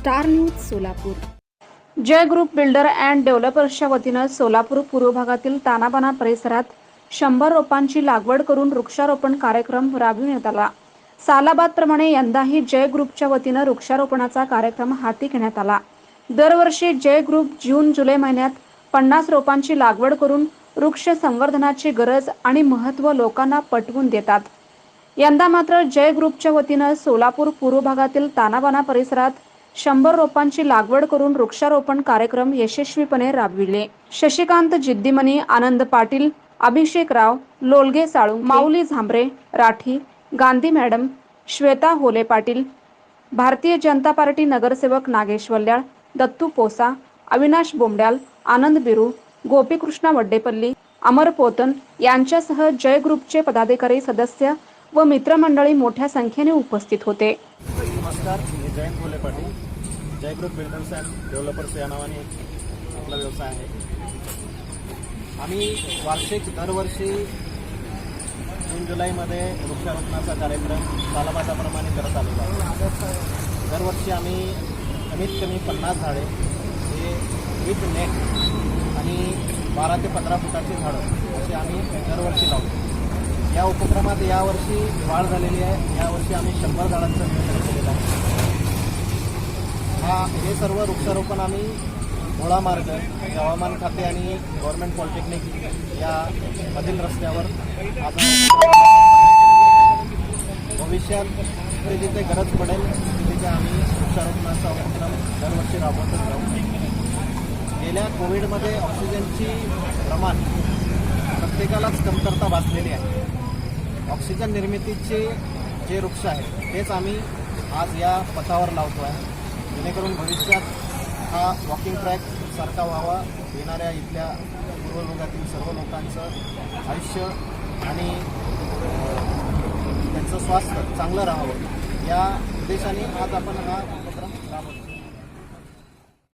Star News Solapur. Jay group builder and डेव्हलपर्सच्या वतीनं सोलापूर पूर्व भागातील तानाबाना परिसरात शंभर रोपांची लागवड करून वृक्षारोपण कार्यक्रम राबविण्यात आला. सालाबादप्रमाणे यंदाही जय ग्रुपच्या वतीनं वृक्षारोपणाचा कार्यक्रम हाती घेण्यात आला. दरवर्षी जय ग्रुप जून जुलै महिन्यात पन्नास रोपांची लागवड करून वृक्ष संवर्धनाची गरज आणि महत्त्व लोकांना पटवून देतात. यंदा मात्र जय ग्रुपच्या वतीनं सोलापूर पूर्व भागातील तानाबाना परिसरात शंभर रोपांची लागवड करून वृक्षारोपण कार्यक्रम यशस्वीपणे राबविले. शशिकांत जिद्दीमनी आनंद पाटील अभिषेक राव लोलगे साळू माऊली झांबरे राठी गांधी मॅडम श्वेता होले पाटील भारतीय जनता पार्टी नगरसेवक नागेश वल्याळ दत्तू पोसा अविनाश बोंबड्याल आनंद बिरू गोपीकृष्णा वड्डेपल्ली अमर पोतन यांच्यासह जय ग्रुपचे पदाधिकारी सदस्य व मित्रमंडळी मोठ्या संख्येने उपस्थित होते. नमस्कार मी Jayant Bhole Patil. Jay builders and developers या नावाने आपला व्यवसाय आहे. आम्ही वार्षिक दरवर्षी जून जुलैमध्ये वृक्षारोपणाचा कार्यक्रम सालाबादाप्रमाणे करत आलेलो आहे. दरवर्षी आम्ही कमीत कमी पन्नास झाडे हे विथ नेट आणि बारा ते पंधरा फुटाची झाडं असे आम्ही दरवर्षी लावतो. या उपक्रमात यावर्षी वाढ झालेली आहे. यावर्षी आम्ही शंभर झाडांचं नियोजन केलेलं आहे. हा हे सर्व वृक्षारोपण आम्ही घोळा मार्ग हवामान खाते आणि गव्हर्नमेंट पॉलिटेक्निक या मधील रस्त्यावर आज भविष्यात जिथे गरज पडेल तिथे आम्ही वृक्षारोपणाचा उपक्रम दरवर्षी राबवतच राहू गेल्या कोविडमध्ये ऑक्सिजनची प्रमाण प्रत्येकालाच कमतरता भासलेली आहे. ऑक्सिजन निर्मितीचे जे वृक्ष आहेत तेच आम्ही आज या पथावर लावतो आहे जेणेकरून भविष्यात हा वॉकिंग ट्रॅक सारखा व्हावा. येणाऱ्या इथल्या पूर्व सर्व लोकांचं आयुष्य आणि त्यांचं स्वास्थ्य चांगलं राहावं. या उद्देशाने आज आपण हा उपक्रम राबवतो